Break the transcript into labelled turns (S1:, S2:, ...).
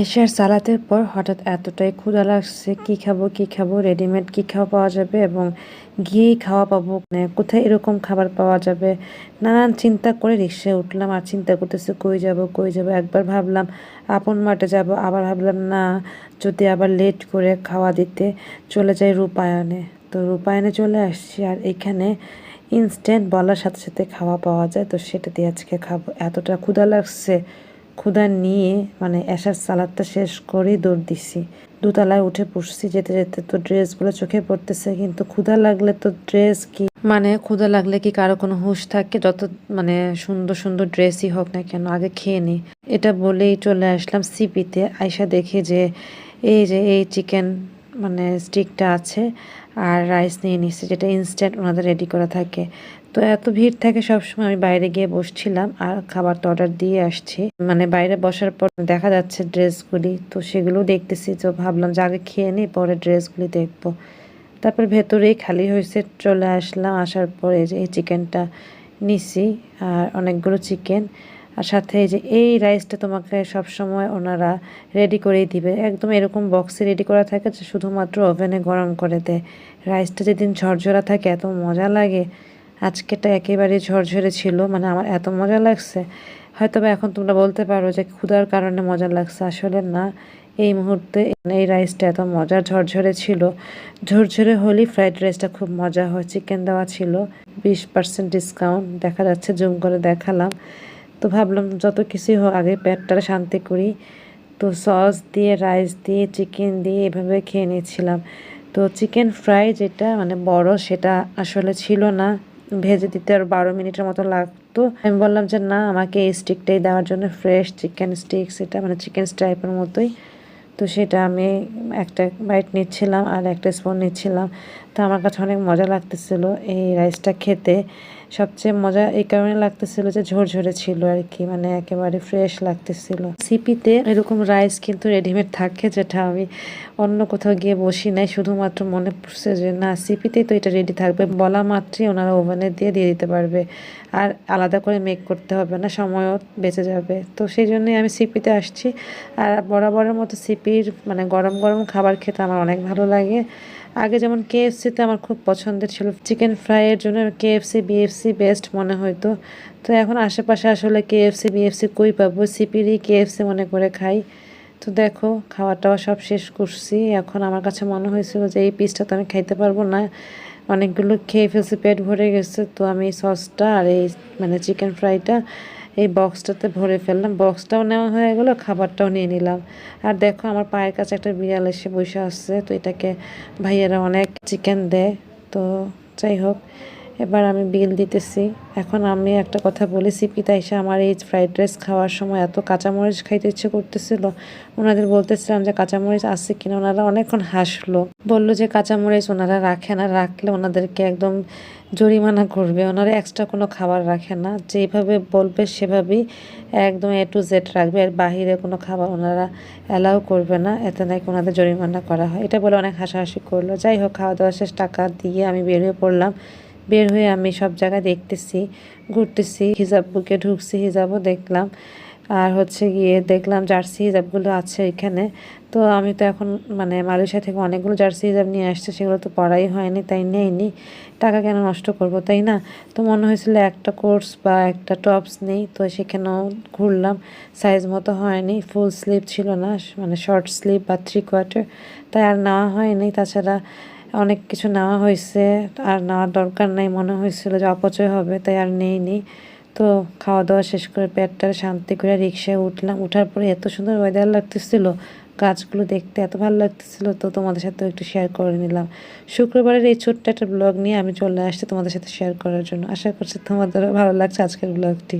S1: এশিয়ার সালাতের পর হঠাৎ এতটাই ক্ষুধা লাগছে, কি খাব কি খাব রেডিমেড কি খাওয়া পাওয়া যাবে এবং গিয়ে খাওয়া পাবো মানে কোথায় এরকম খাবার পাওয়া যাবে? নানান চিন্তা করে রিক্সায় উঠলাম, আর চিন্তা করতেছে কই যাব কই যাব? একবার ভাবলাম, আপন মাঠে যাব, আবার ভাবলাম, না, যদি আবার লেট করে খাওয়া দিতে চলে যাই রূপায়ণে। তো রূপায়ণে চলে আসছি, আর এখানে ইনস্ট্যান্ট বলার সাথে সাথে খাওয়া পাওয়া যায়, তো সেটা দিয়ে আজকে খাব। এতটা ক্ষুধা লাগছে ক্ষুধা নিয়ে মানে এসার সালাদটা শেষ করেই দৌড় দিছি। দোতলায় উঠে পড়ছি যেতে যেতে তো ড্রেসগুলো চোখে পড়তেছে, কিন্তু ক্ষুধা লাগলে তো ড্রেস কি? মানে ক্ষুধা লাগলে কি কারও কোনো হুঁশ থাকে? যত মানে সুন্দর সুন্দর ড্রেসই হোক না কেন, আগে খেয়ে নি। এটা বলেই চলে আসলাম সিপিতে আয়সা দেখে যে, এই যে এই চিকেন মানে স্টিকটা আছে আর রাইস নিয়ে নিচ্ছে যেটা ইনস্ট্যান্ট ওনাদের রেডি করা থাকে। তো এত ভিড় থাকে সবসময় আমি বাইরে গিয়ে বসছিলাম আর খাবারটা অর্ডার দিয়ে আসছি। মানে বাইরে বসার পর দেখা যাচ্ছে ড্রেসগুলি, তো সেগুলো দেখতেছি। তো ভাবলাম যে আগে খেয়ে নিই, পরে ড্রেসগুলি দেখব। তারপর ভেতরেই খালি হয়েছে, চলে আসলাম। আসার পরে যে এই চিকেনটা নিছি আর অনেকগুলো চিকেন আর সাথে যে এই রাইসটা তোমাকে সব সময় ওনারা রেডি করেই দিবে। একদম এরকম বক্সে রেডি করা থাকে যে শুধুমাত্র ওভেনে গরম করে দেয়। রাইসটা যেদিন ঝরঝরা থাকে, এত মজা লাগে। আজকেটা একেবারে ঝরঝরে ছিল মানে আমার এত মজা লাগছে। হয়তো এখন তোমরা বলতে পারো যে ক্ষুধার কারণে মজা লাগছে, আসলে না। এই মুহূর্তে এই রাইসটা এত মজার ঝরঝরে ছিল। ঝরঝরে হলেই ফ্রাইড রাইসটা খুব মজা হয়। চিকেন দেওয়া ছিল, বিশ পার্সেন্ট ডিসকাউন্ট দেখা যাচ্ছে জুম করে দেখালাম। তো ভাবলাম যত কিছুই হোক, আগে পেটটা শান্তি করি। তো সস দিয়ে রাইস দিয়ে চিকেন দিয়ে এভাবে খেয়ে নিয়েছিলাম। তো চিকেন ফ্রাই যেটা মানে বড়, সেটা আসলে ছিল না। ভেজে দিতে আর বারো মিনিটের মতো লাগতো। আমি বললাম যে না, আমাকে এই স্টিকটাই দেওয়ার জন্য ফ্রেশ চিকেন স্টিক সেটা মানে চিকেন স্টাইপের মতোই। তো সেটা আমি একটা বাইট নিচ্ছিলাম আর একটা স্পুন নিচ্ছিলাম। তো আমার কাছে অনেক মজা লাগতেছিল এই রাইসটা খেতে। সবচেয়ে মজা এই কারণে লাগতেছিল যে ঝরঝরে ছিল আর কি মানে একেবারে ফ্রেশ লাগতেছিল। সিপিতে এরকম রাইস কিন্তু রেডিমেড থাকে যেটা আমি অন্য কোথাও গিয়ে বসি নাই, শুধুমাত্র মনে পড়ছে যে না সিপিতে তো এটা রেডি থাকবে। বলা মাত্রই ওনারা ওভেনে দিয়ে দিয়ে দিতে পারবে। আর আলাদা করে মেক করতে হবে না, সময়ও বেঁচে যাবে। তো সেই জন্যই আমি সিপিতে আসছি। আর বরাবরের মতো সিপির মানে গরম গরম খাবার খেতে আমার অনেক ভালো লাগে। আগে যেমন কেএফসিতে আমার খুব পছন্দের ছিল চিকেন ফ্রাইয়ের জন্য কেএফসি, বিএফসি বেস্ট মনে হইতো। তো এখন আশেপাশে আসলে কেএফসি, বিএফসি কই পাবো? সিপিরই কেএফসি মনে করে খাই। তো দেখো খাওয়া টাওয়া সব শেষ করছি। এখন আমার কাছে মনে হয়েছিল যে এই পিসটা তো আমি খাইতে পারব না। অনেকগুলো খেয়ে ফেলছি, পেট ভরে গেছে। তো আমি সসটা আর এই মানে চিকেন ফ্রাইটা এই বক্সটাতে ভরে ফেললাম। বক্সটাও নেওয়া হয়ে গেলো, খাবারটাও নিয়ে নিলাম। আর দেখো আমার পায়ের কাছে একটা বিড়াল এসে বসে আসছে তো এটাকে ভাইয়েরা অনেক চিকেন দেয়। তো যাই হোক এবার আমি বিল দিতেছি। এখন আমি একটা কথা বলি সিপিতা এসে আমার এই ফ্রাইড রাইস খাওয়ার সময় এত কাঁচামরিচ খাইতে ইচ্ছে করতেছিল। ওনাদের বলতেছিলাম যে কাঁচামরিচ আছে কিনা, ওনারা অনেকক্ষণ হাসলো। বলল যে কাঁচামরিচ ওনারা রাখে না, রাখলে ওনাদেরকে একদম জরিমানা করবে। ওনারা এক্সট্রা কোনো খাবার রাখে না, যেভাবে বলবে সেভাবেই একদম এ টু জেড রাখবে। আর বাহিরে কোনো খাবার ওনারা অ্যালাউ করবে না, এতে নাকি ওনাদের জরিমানা করা হয়। এটা বলে অনেক হাসাহাসি করল। যাই হোক, খাওয়া দাওয়া শেষ, টাকা দিয়ে আমি বেরিয়ে পড়লাম। বের হয়ে আমি সব জায়গায় দেখতেছি, ঘুরতেছি, হিজাব বুকে ঢুকছি, হিজাবও দেখলাম। আর হচ্ছে গিয়ে দেখলাম জার্সি হিজাবগুলো আছে এখানে। তো আমি তো এখন মানে মালয়েশিয়া থেকে অনেকগুলো জার্সি হিজাব নিয়ে আসছে, সেগুলো তো পড়াই হয়নি, তাই নেইনি। টাকা কেন নষ্ট করব, তাই না? তো মনে হয়েছিল একটা কোর্স বা একটা টপস নেই, তো সেখানেও ঘুরলাম। সাইজ মতো হয়নি, ফুল স্লিভ ছিল না মানে শর্ট স্লিভ বা থ্রি কোয়ার্টার তাই আর নেওয়া হয়নি। তাছাড়া অনেক কিছু নেওয়া হয়েছে, আর নেওয়ার দরকার নাই, মনে হয়েছিল যে অপচয় হবে, তাই আর নেইনি তো খাওয়া দাওয়া শেষ করে পেটটা শান্তি করে রিক্সায় উঠলাম। উঠার পরে এত সুন্দর ওয়েদার লাগতেছিল, গাছগুলো দেখতে এত ভালো লাগতেছিল, তো তোমাদের সাথেও একটু শেয়ার করে নিলাম। শুক্রবারের এই ছোট্ট একটা ব্লগ নিয়ে আমি চলে আসছি তোমাদের সাথে শেয়ার করার জন্য। আশা করছি তোমাদেরও ভালো লাগছে আজকের ব্লগটি